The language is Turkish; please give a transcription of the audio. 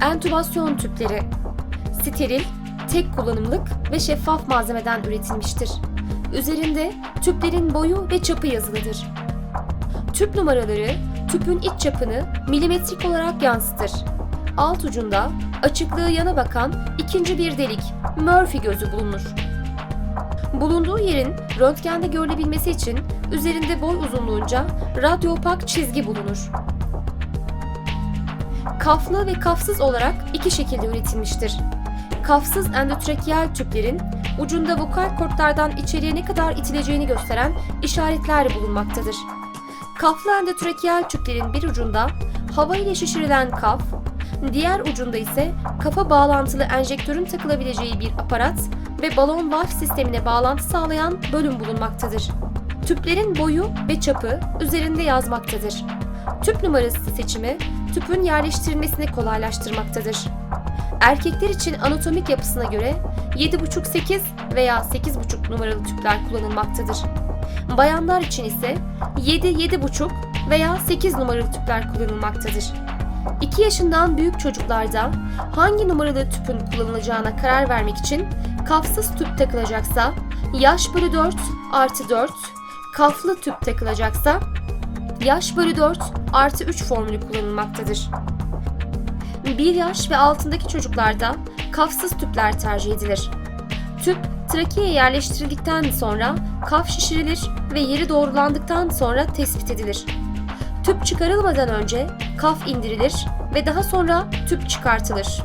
Entübasyon tüpleri steril, tek kullanımlık ve şeffaf malzemeden üretilmiştir. Üzerinde tüplerin boyu ve çapı yazılıdır. Tüp numaraları tüpün iç çapını milimetrik olarak yansıtır. Alt ucunda açıklığı yana bakan ikinci bir delik, Murphy gözü bulunur. Bulunduğu yerin röntgende görülebilmesi için üzerinde boy uzunluğunca radyopak çizgi bulunur. Kaflı ve kafsız olarak iki şekilde üretilmiştir. Kafsız endotrakiyal tüplerin ucunda vokal kortlardan içeriye ne kadar itileceğini gösteren işaretler bulunmaktadır. Kaflı endotrakiyal tüplerin bir ucunda hava ile şişirilen kaf, diğer ucunda ise kafa bağlantılı enjektörün takılabileceği bir aparat ve balon valf sistemine bağlantı sağlayan bölüm bulunmaktadır. Tüplerin boyu ve çapı üzerinde yazmaktadır. Tüp numarası seçimi tüpün yerleştirilmesini kolaylaştırmaktadır. Erkekler için anatomik yapısına göre 7,5-8 veya 8,5 numaralı tüpler kullanılmaktadır. Bayanlar için ise 7-7,5 veya 8 numaralı tüpler kullanılmaktadır. 2 yaşından büyük çocuklarda hangi numaralı tüpün kullanılacağına karar vermek için kafsız tüp takılacaksa yaş bölü 4 artı 4, kaflı tüp takılacaksa yaş bölü 4 artı 3 formülü kullanılmaktadır. 1 yaş ve altındaki çocuklarda kafsız tüpler tercih edilir. Tüp trakeeye yerleştirildikten sonra kaf şişirilir ve yeri doğrulandıktan sonra tespit edilir. Tüp çıkarılmadan önce kaf indirilir ve daha sonra tüp çıkartılır.